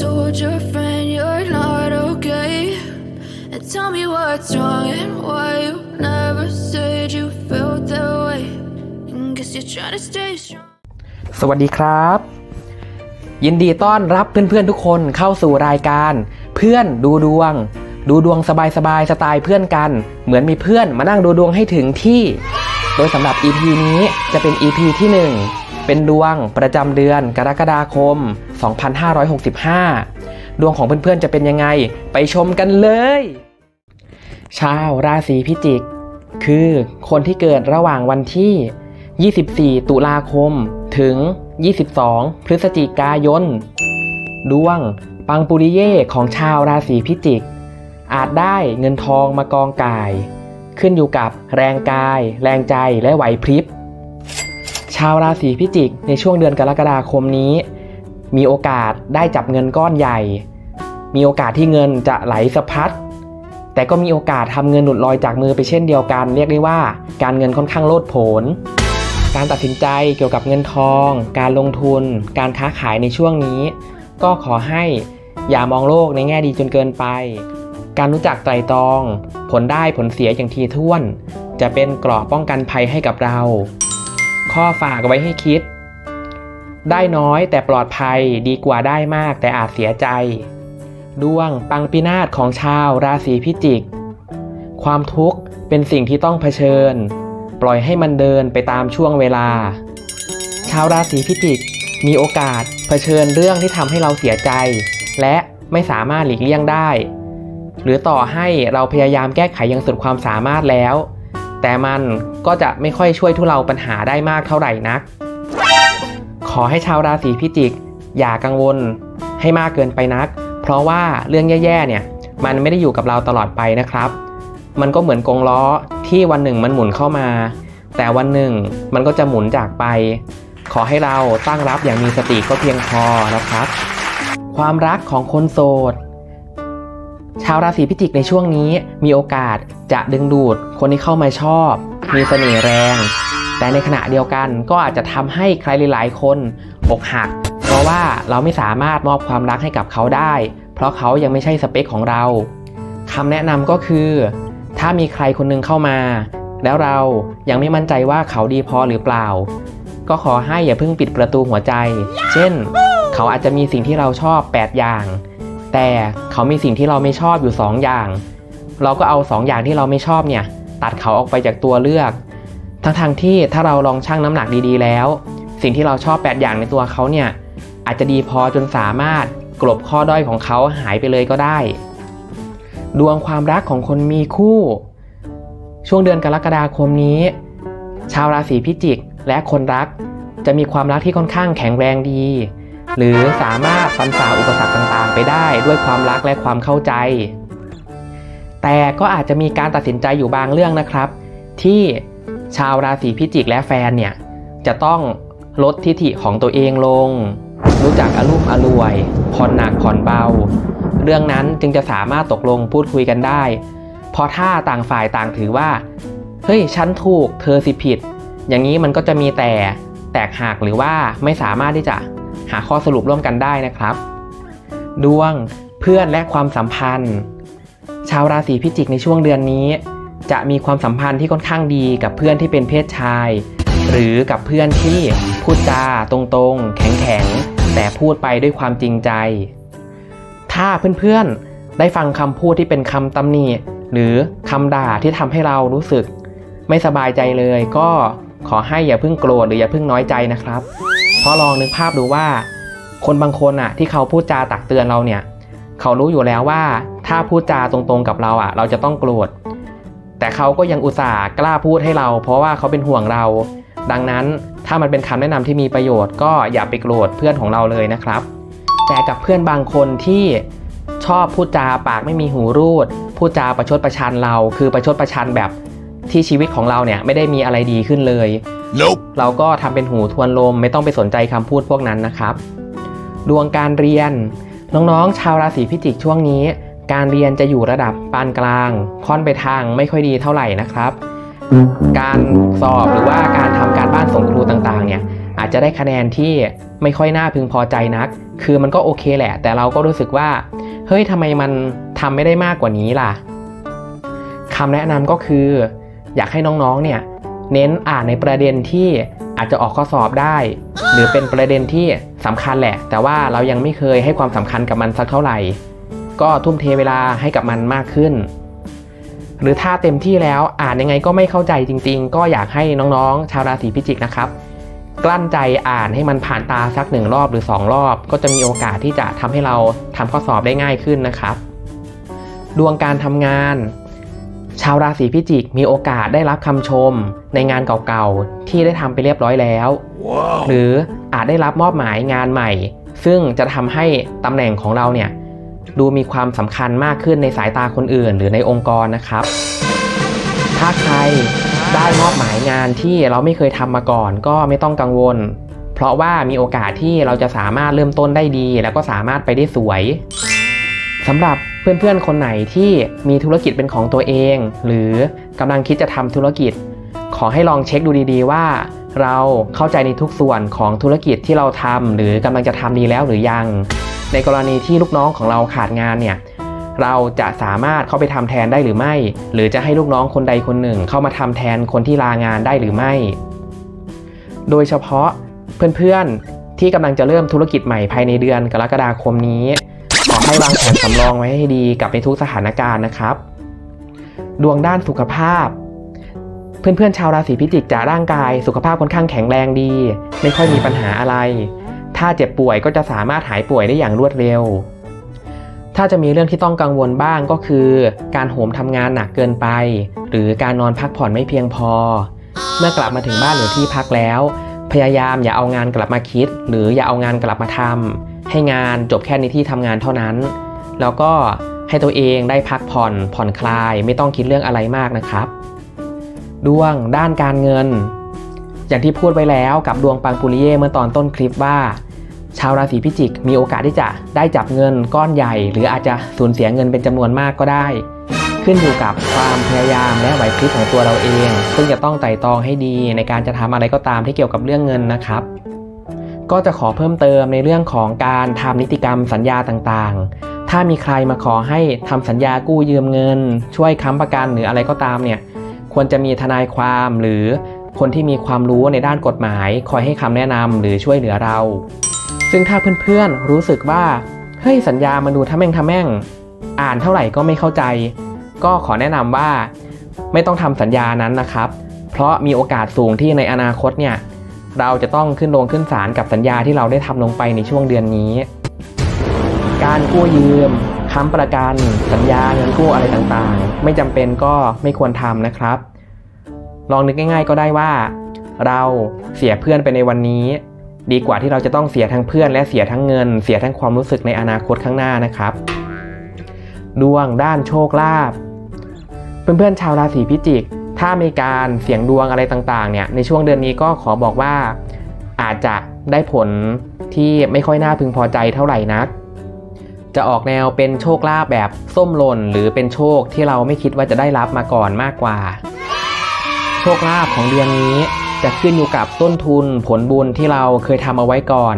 told your friend you're not okay? And tell me what's wrong and why you never said you felt that way. And guess you're trying to stay strong. สวัสดีครับ ยินดีต้อนรับเพื่อนๆทุกคนเข้าสู่รายการ เพื่อนดูดวง ดูดวงสบายๆสไตล์เพื่อนกัน เหมือนมีเพื่อนมานั่งดูดวงให้ถึงที่ โดยสำหรับ EP นี้จะเป็น EP ที่ 1 เป็นดวงประจำเดือนกรกฎาคม 2565 ดวงของเพื่อนๆจะเป็นยังไง ไปชมกันเลย ชาวราศีพิจิก คือคนที่เกิดระหว่างวันที่ 24 ตุลาคม ถึง 22 พฤศจิกายน ดวงปังปุริเย่ของชาวราศีพิจิก อาจได้เงินทองมากองกาย ขึ้นอยู่กับแรงกาย แรงใจและไหวพริบ ชาวราศีพิจิกในช่วงเดือนกรกฎาคมนี้ มีโอกาสได้จับเงินก้อนใหญ่ มีโอกาสที่เงินจะไหลสะพัด แต่ก็มีโอกาสทำเงินหลุดลอยจากมือไปเช่นเดียวกัน เรียกได้ว่าการเงินค่อนข้างโลดโผน การตัดสินใจเกี่ยวกับเงินทอง การลงทุน การค้าขายในช่วงนี้ ก็ขอให้อย่ามองโลกในแง่ดีจนเกินไป การรู้จักไตรตรอง ผลได้ผลเสียอย่างทีท่วน จะเป็นกราะป้องกันภัยให้กับเรา ข้อฝากไว้ให้คิด ได้น้อยแต่ปลอดภัยดีกว่าได้มากแต่อาจเสียใจ ดวงปังปินาศของชาวราศีพิจิก ความทุกข์เป็นสิ่งที่ต้องเผชิญ ปล่อยให้มันเดินไปตามช่วงเวลา ชาวราศีพิจิกมีโอกาสเผชิญเรื่องที่ทำให้เราเสียใจ และไม่สามารถหลีกเลี่ยงได้ หรือต่อให้เราพยายามแก้ไขอย่างสุดความสามารถแล้ว แต่มันก็จะไม่ค่อยช่วยทุเลาปัญหาได้มากเท่าไหร่นัก ขอให้ชาวราศีพิจิก อย่ากังวลให้มากเกินไปนัก เพราะว่าเรื่องแย่ๆเนี่ยมันไม่ได้อยู่กับเราตลอดไปนะครับ มันก็เหมือนกงล้อที่วันหนึ่งมันหมุนเข้ามา แต่วันหนึ่งมันก็จะหมุนจากไป ขอให้เราตั้งรับอย่างมีสติก็เพียงพอนะครับ ความรักของคนโสด ชาวราศีพิจิกในช่วงนี้มีโอกาสจะดึงดูดคนที่เข้ามาชอบ มีเสน่ห์แรง แต่ในขณะเดียวกันก็อาจจะทำให้ใครหลาย ๆ คนอกหัก เพราะว่าเราไม่สามารถมอบความรักให้กับเขาได้ เพราะเขายังไม่ใช่สเปคของเราคำแนะนำก็คือ ถ้ามีใครคนหนึงเข้ามา แล้วเรายังไม่มั่นใจว่าเขาดีพอหรือเปล่า ก็ขอให้อย่าเพิ่งปิดประตูหัวใจ เช่น เขาอาจจะมีสิ่งที่เราชอบ 8 อย่าง แต่เขามีสิ่งที่เราไม่ชอบอยู่ 2 อย่าง เราก็เอา 2 อย่างที่เราไม่ชอบเนี่ยตัดเขาออกไปจากตัวเลือก ทั้งทางๆที่ถ้าเราลองชั่งน้ำหนักดีๆแล้ว สิ่งที่เราชอบ 8 อย่างในตัวเขาเนี่ยอาจจะดีพอจนสามารถกลบข้อด้อยของเขาหายไปเลยก็ได้ ดวงความรักของคนมีคู่ ช่วงเดือนกรกฎาคมนี้ ชาวราศีพิจิกและคนรักจะมีความรักที่ค่อนข้างแข็งแรงดี หรือสามารถฟันฝ่าอุปสรรคต่างๆ ไปได้ด้วยความรักและความเข้าใจ แต่ก็อาจจะมีการตัดสินใจอยู่บางเรื่องนะครับ ที่ ชาวราศีพิจิกและแฟนเนี่ยจะต้องลดทิฐิของตัวเองลง รู้จักอารมณ์อรวยผ่อนหนักผ่อนเบา เรื่องนั้นจึงจะสามารถตกลงพูดคุยกันได้ เพราะถ้าต่างฝ่ายต่างถือว่า เฮ้ยฉันถูกเธอสิผิด อย่างนี้มันก็จะมีแต่แตกหักหรือว่าไม่สามารถที่จะหาข้อสรุปร่วมกันได้นะครับ ดวงเพื่อนและความสัมพันธ์ ชาวราศีพิจิกในช่วงเดือนนี้ จะมีความสัมพันธ์ที่ค่อนข้างดีกับเพื่อนที่เป็นเพศชาย หรือกับเพื่อนที่พูดจาตรงๆ แข็งๆ แต่พูดไปด้วยความจริงใจ ถ้าเพื่อนๆ ได้ฟังคำพูดที่เป็นคำตำหนิหรือคำด่าที่ทำให้เรารู้สึก ไม่สบายใจเลย ก็ขอให้อย่าเพิ่งโกรธหรืออย่าเพิ่งน้อยใจนะครับ เพราะลองนึกภาพดูว่า คนบางคนอะที่เขาพูดจาตักเตือนเราเนี่ย เขารู้อยู่แล้วว่า ถ้าพูดจาตรงๆกับเราอะเราจะต้องโกรธ แต่เขาก็ยังอุตส่าห์กล้าพูดให้เรา เพราะว่าเขาเป็นห่วงเรา ดังนั้นถ้ามันเป็นคำแนะนำที่มีประโยชน์ก็อย่าไปโกรธเพื่อนของเราเลยนะครับ แต่กับเพื่อนบางคนที่ชอบพูดจาปากไม่มีหูรูด พูดจาประชดประชันเรา คือประชดประชันแบบที่ชีวิตของเราเนี่ยไม่ได้มีอะไรดีขึ้นเลย Nope. เราก็ทำเป็นหูทวนลมไม่ต้องไปสนใจคำพูดพวกนั้นนะครับ ดวงการเรียนน้องๆ ชาวราศีพิจิกช่วงนี้ การเรียนจะอยู่ระดับปานกลาง ค่อนไปทางไม่ค่อยดีเท่าไหร่นะครับ การสอบหรือว่าการทำการบ้านส่งครูต่างๆ เนี่ยอาจจะได้คะแนนที่ไม่ค่อยน่าพึงพอใจนัก คือมันก็โอเคแหละ แต่เราก็รู้สึกว่า เฮ้ยทำไมมันทำไม่ได้มากกว่านี้ล่ะคำแนะนำก็คือ อยากให้น้องๆ เนี่ยเน้นอ่านในประเด็นที่อาจจะออกข้อสอบได้ หรือเป็นประเด็นที่สำคัญแหละ แต่ว่าเรายังไม่เคยให้ความสำคัญกับมันสักเท่าไหร่ ก็ทุ่มเทเวลาให้กับมันมากขึ้น หรือถ้าเต็มที่แล้วอ่านยังไงก็ไม่เข้าใจจริง ๆ ก็อยากให้น้องๆ ชาวราศีพิจิกนะครับ กลั้นใจอ่านให้มันผ่านตาสักหนึ่งรอบหรือสองรอบ ก็จะมีโอกาสที่จะทำให้เราทำข้อสอบได้ง่ายขึ้นนะครับ ดวงการทำงาน ชาวราศีพิจิกมีโอกาสได้รับคำชม ในงานเก่าๆที่ได้ทำไปเรียบร้อยแล้วหรืออาจได้รับมอบหมายงานใหม่ซึ่งจะทำให้ตำแหน่งของเราเนี่ย ดูมีความสำคัญมากขึ้นในสายตาคนอื่น หรือในองค์กรนะครับ ถ้าใครได้มอบหมายงานที่เราไม่เคยทำมาก่อน ก็ไม่ต้องกังวล เพราะว่ามีโอกาสที่เราจะสามารถเริ่มต้นได้ดี แล้วก็สามารถไปได้สวยสำหรับเพื่อนๆ คนไหนที่มีธุรกิจเป็นของตัวเอง หรือกำลังคิดจะทำธุรกิจ ขอให้ลองเช็คดูดีๆว่า เราเข้าใจในทุกส่วนของธุรกิจที่เราทำหรือกำลังจะทำดีแล้วหรือยัง ในกรณีที่ลูกน้องของเราขาดงานเนี่ยเราจะสามารถเข้าไปทำแทนได้หรือไม่ หรือจะให้ลูกน้องคนใดคนหนึ่ง เข้ามาทำแทนคนที่ลางานได้หรือไม่ โดยเฉพาะเพื่อนๆที่กำลังจะเริ่มธุรกิจใหม่ภายในเดือนกรกฎาคมนี้ขอให้วางแผนสำรองไว้ให้ดีกับในทุกสถานการณ์นะครับ ดวงด้านสุขภาพ เพื่อนๆชาวราศีพิจิกจะร่างกายสุขภาพค่อนข้างแข็งแรงดี ไม่ค่อยมีปัญหาอะไร ถ้าเจ็บป่วยก็จะสามารถหายป่วยได้อย่างรวดเร็ว ถ้าจะมีเรื่องที่ต้องกังวลบ้างก็คือ การโหมทำงานหนักเกินไป หรือการนอนพักผ่อนไม่เพียงพอ เมื่อกลับมาถึงบ้านหรือที่พักแล้ว พยายามอย่าเอางานกลับมาคิด หรืออย่าเอางานกลับมาทำให้งานจบแค่ในที่ทำงานเท่านั้น แล้วก็ให้ตัวเองได้พักผ่อนผ่อนคลาย ไม่ต้องคิดเรื่องอะไรมากนะครับ ดวงด้านการเงิน อย่างที่พูดไว้แล้วกับดวงปังปุริเย่เมื่อตอนต้นคลิปว่า ชาวราศีพิจิก มีโอกาสที่จะได้จับเงินก้อนใหญ่ หรืออาจจะสูญเสียเงินเป็นจำนวนมากก็ได้ ขึ้นอยู่กับความพยายามและไหวพริบของตัวเราเอง ซึ่งจะต้องไต่ตองให้ดีในการจะทำอะไรก็ตามที่เกี่ยวกับเรื่องเงินนะครับก็จะขอเพิ่มเติมในเรื่องของการทำนิติกรรมสัญญาต่างๆ ถ้ามีใครมาขอให้ทำสัญญากู้ยืมเงิน ช่วยค้ำประกันหรืออะไรก็ตามเนี่ย ควรจะมีทนายความหรือคนที่มีความรู้ในด้านกฎหมาย คอยให้คำแนะนำหรือช่วยเหลือเรา ซึ่งถ้าเพื่อนๆรู้สึกว่า เฮ้ยสัญญามันดูทำแม่งทำแม่ง อ่านเท่าไหร่ก็ไม่เข้าใจ ก็ขอแนะนำว่า ไม่ต้องทำสัญญานั้นนะครับ เพราะมีโอกาสสูงที่ในอนาคตเนี่ยเราจะต้องขึ้นลงขึ้นศาลกับสัญญาที่เราได้ทำลงไปในช่วงเดือนนี้ การกู้ยืมค้ำประกันสัญญาเงินกู้อะไรต่างๆ ไม่จำเป็นก็ไม่ควรทำนะครับ ลองนึกง่าย ๆ ก็ได้ว่า เราเสียเพื่อนไปในวันนี้ ดีกว่าที่เราจะต้องเสียทั้งเพื่อนและเสียทั้งเงิน เสียทั้งความรู้สึกในอนาคตข้างหน้านะครับ ดวงด้านโชคลาภเพื่อนๆชาวราศีพิจิก ถ้ามีการเสี่ยงดวงอะไรต่างๆเนี่ยในช่วงเดือนนี้ก็ขอบอกว่า อาจจะได้ผลที่ไม่ค่อยน่าพึงพอใจเท่าไหร่นัก จะออกแนวเป็นโชคลาภแบบส้มหล่น หรือเป็นโชคที่เราไม่คิดว่าจะได้รับมาก่อนมากกว่า โชคลาภของเดือนนี้ จะขึ้นอยู่กับต้นทุนผลบุญที่เราเคยทำเอาไว้ก่อน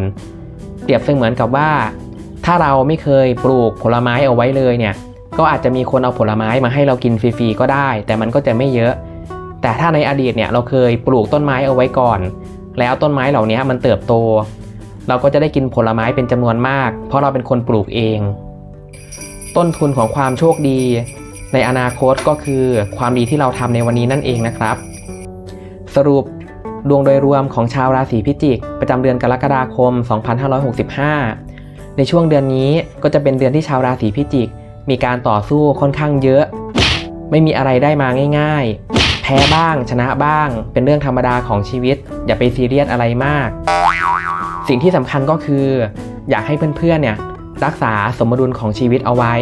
เปรียบเสมือนกับว่า ถ้าเราไม่เคยปลูกผลไม้เอาไว้เลยเนี่ย ก็อาจจะมีคนเอาผลไม้มาให้เรากินฟรีๆก็ได้ แต่มันก็จะไม่เยอะ แต่ถ้าในอดีตเนี่ยเราเคยปลูกต้นไม้เอาไว้ก่อน แล้วต้นไม้เหล่านี้มันเติบโต เราก็จะได้กินผลไม้เป็นจำนวนมาก เพราะเราเป็นคนปลูกเอง ต้นทุนของความโชคดี ในอนาคตก็คือความดีที่เราทำในวันนี้นั่นเองนะครับสรุป ดวงโดยรวมของชาวราศีพิจิก ประจำเดือนกรกฎาคม 2565 ในช่วงเดือนนี้ก็จะเป็นเดือนที่ชาวราศีพิจิก มีการต่อสู้ค่อนข้างเยอะ ไม่มีอะไรได้มาง่าย ๆ แพ้บ้างชนะบ้าง เป็นเรื่องธรรมดาของชีวิต อย่าไปซีเรียสอะไรมาก สิ่งที่สำคัญก็คือ อยากให้เพื่อนๆเนี่ยรักษาสมดุลของชีวิตเอาไว้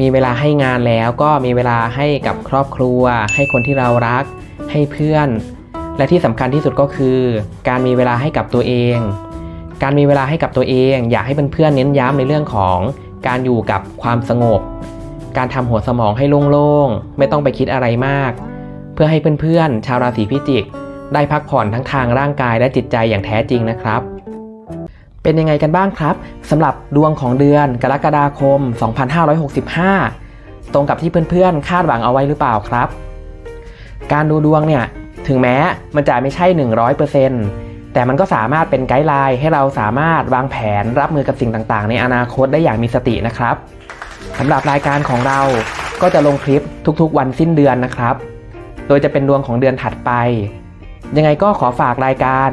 มีเวลาให้งานแล้วก็มีเวลาให้กับครอบครัว ให้คนที่เรารัก ให้เพื่อน และที่สำคัญที่สุดก็คือ การมีเวลาให้กับตัวเอง การมีเวลาให้กับตัวเอง อยากให้เพื่อนๆเน้นย้ำในเรื่องของการอยู่กับความสงบ การทำหัวสมองให้โล่งๆ ไม่ต้องไปคิดอะไรมาก เพื่อให้เพื่อนๆ ชาวราศีพิจิก ได้พักผ่อนทั้งทางร่างกายและจิตใจอย่างแท้จริงนะครับเป็นยังไงกันบ้างครับสำหรับดวงของเดือนกรกฎาคม 2565 ตรงกับที่เพื่อนๆ คาดหวังเอาไว้หรือเปล่าครับ การดูดวงเนี่ย ถึงแม้มันจะไม่ใช่ 100%แต่มันก็สามารถเป็นไกด์ไลน์ให้เราสามารถวางแผนรับมือกับสิ่งต่างๆ ในอนาคตได้อย่างมีสตินะครับสำหรับรายการของเราก็จะลงคลิปทุกๆ วันสิ้นเดือนนะครับ โดยจะเป็นดวงของเดือนถัดไป ยังไงก็ขอฝากรายการ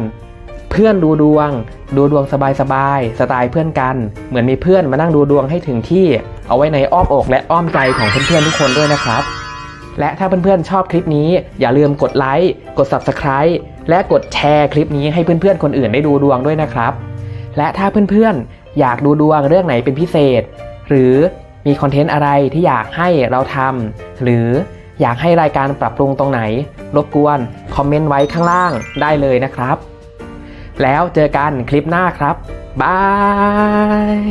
เพื่อนดูดวง ดูดวงสบายๆสไตล์เพื่อนกัน เหมือนมีเพื่อนมานั่งดูดวงให้ถึงที่ เอาไว้ในอ้อมอกและอ้อมใจของเพื่อนๆทุกคนด้วยนะครับ และถ้าเพื่อนๆชอบคลิปนี้ อย่าลืมกดไลค์กด Subscribe และกดแชร์คลิปนี้ให้เพื่อนๆคนอื่นได้ดูดวงด้วยนะครับ และถ้าเพื่อนๆอยากดูดวงเรื่องไหนเป็นพิเศษ หรือมีคอนเทนต์อะไรที่อยากให้เราทำหรืออยากให้รายการปรับปรุงตรงไหน รบกวนคอมเมนต์ไว้ข้างล่างได้เลยนะครับ แล้วเจอกันคลิปหน้าครับบาย